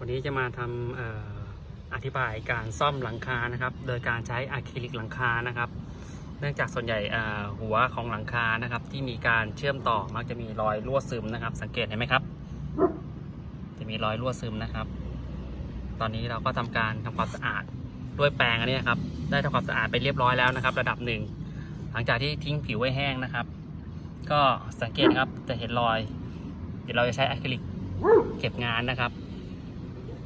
วันนี้จะมาทำออธิบายการซ่อมหลังคานะครับ โดยการใช้อะคริลิกหลังคานะครับ เนื่องจากส่วนใหญ่หัวของหลังคานะครับ ที่มีการเชื่อมต่อมักจะมีรอยรั่วซึมนะครับ สังเกตเห็นไหมครับ จะมีรอยรั่วซึมนะครับ ตอนนี้เราก็ทำการทำความสะอาดด้วยแปรงอันนี้ครับ ได้ทำความสะอาดไปเรียบร้อยแล้วนะครับ ระดับหนึ่งหลังจากที่ทิ้งผิวไว้แห้งนะครับ ก็สังเกตครับจะเห็นรอย เดี๋ยวเราจะใช้อะคริลิกเก็บงานนะครับ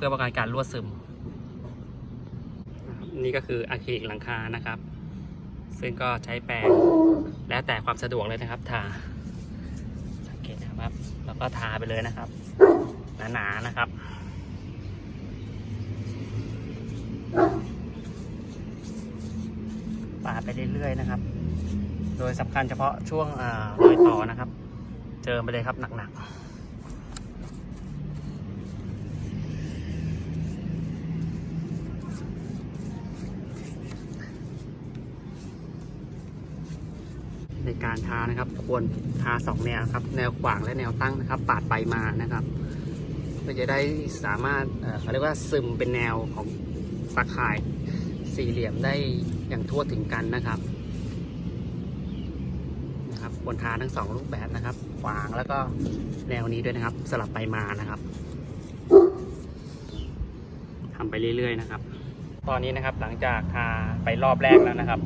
พื่อป้องกันการรั่วซึม นี่ก็คืออะคริลิกหลังคานะครับ ซึ่งก็ใช้แปรงแล้วแต่ความสะดวกเลยนะครับทาสังเกตนะครับ แล้วก็ทาไปเลยนะครับ หนาๆนะครับปาไปเรื่อยๆนะครับ โดยสำคัญเฉพาะช่วงอรอยต่อนะครับ เจอไปเลยครับหนักๆ ในการทานะครับ ควรทาสองแนวครับ แนวขวางและแนวตั้งนะครับ ปาดไปมานะครับเพื่อจะได้สามารถเอ่อเขาเรียกว่าซึมเป็นแนวของตะข่ายสี่เหลี่ยมได้อย่างทั่วถึงกันนะครับนะครับควรทาทั้งสองรูปแบบนะครับ ขวางแล้วก็แนวนี้ด้วยนะครับ สลับไปมานะครับทำไปเรื่อยๆนะครับ ตอนนี้นะครับหลังจากทาไปรอบแรกแล้วนะครับ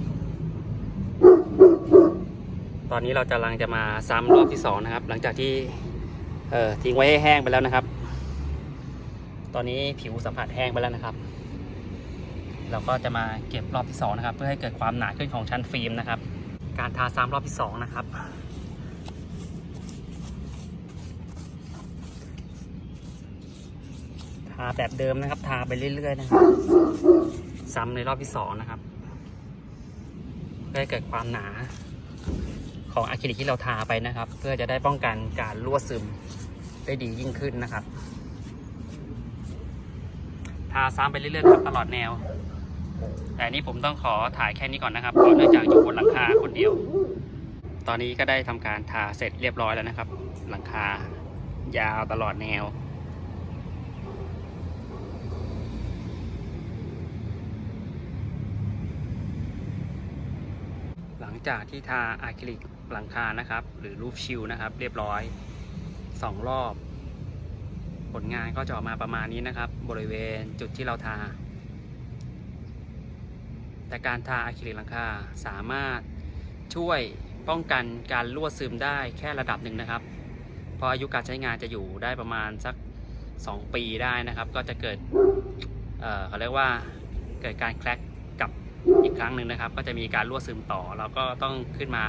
ตอนนี้เราจะลังจะมาซ้ำรอบที่สองนะครับ หลังจากที่เอ่อทิ้งไว้ให้แห้งไปแล้วนะครับ ตอนนี้ผิวสัมผัสแห้งไปแล้วนะครับ เราก็จะมาเก็บรอบที่สองนะครับ เพื่อให้เกิดความหนาขึ้นของชั้นฟิล์มนะครับ การทาซ้ำรอบที่สองนะครับทาแบบเดิมนะครับ ทาไปเรื่อยๆนะครับ ซ้ำในรอบที่สองนะครับเพื่อให้เกิดความหนา ของอะคริลิกที่เราทาไปนะครับ เพื่อจะได้ป้องกันการรั่วซึมได้ดียิ่งขึ้นนะครับ ทาซ้ำไปเรื่อยๆครับตลอดแนว แต่นนี้ผมต้องขอถ่ายแค่นี้ก่อนนะครับเพราะเนื่องจากอยู่บนหลังคาคนเดียว ตอนนี้ก็ได้ทำการทาเสร็จเรียบร้อยแล้วนะครับ หลังคายาวตลอดแนว ห ลังจากที่ทาอะคริลิกหลังคานะครับ หรือรูปชิลนะครับ เรียบร้อยสองรอบ ผลงานก็จะออกมาประมาณนี้นะครับ บริเวณจุดที่เราทา แต่การทาอะคริลิกหลังคาสามารถช่วยป้องกันการรั่วซึมได้แค่ระดับหนึ่งนะครับ เพราะอายุการใช้งานจะอยู่ได้ประมาณสัก 2 ปีได้นะครับ ก็จะเกิดเเขาเรียกว่าเกิดการแคลกก อีกครั้งหนึ่งนะครับ ก็จะมีการรั่วซึมต่อเราก็ต้องขึ้นมา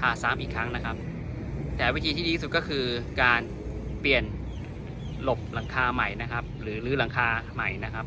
ทาซ้ำอีกครั้งนะครับ แต่วิธีที่ดีที่สุดก็คือการเปลี่ยนหลบหลังคาใหม่นะครับ หรือรื้อหลังคาใหม่นะครับ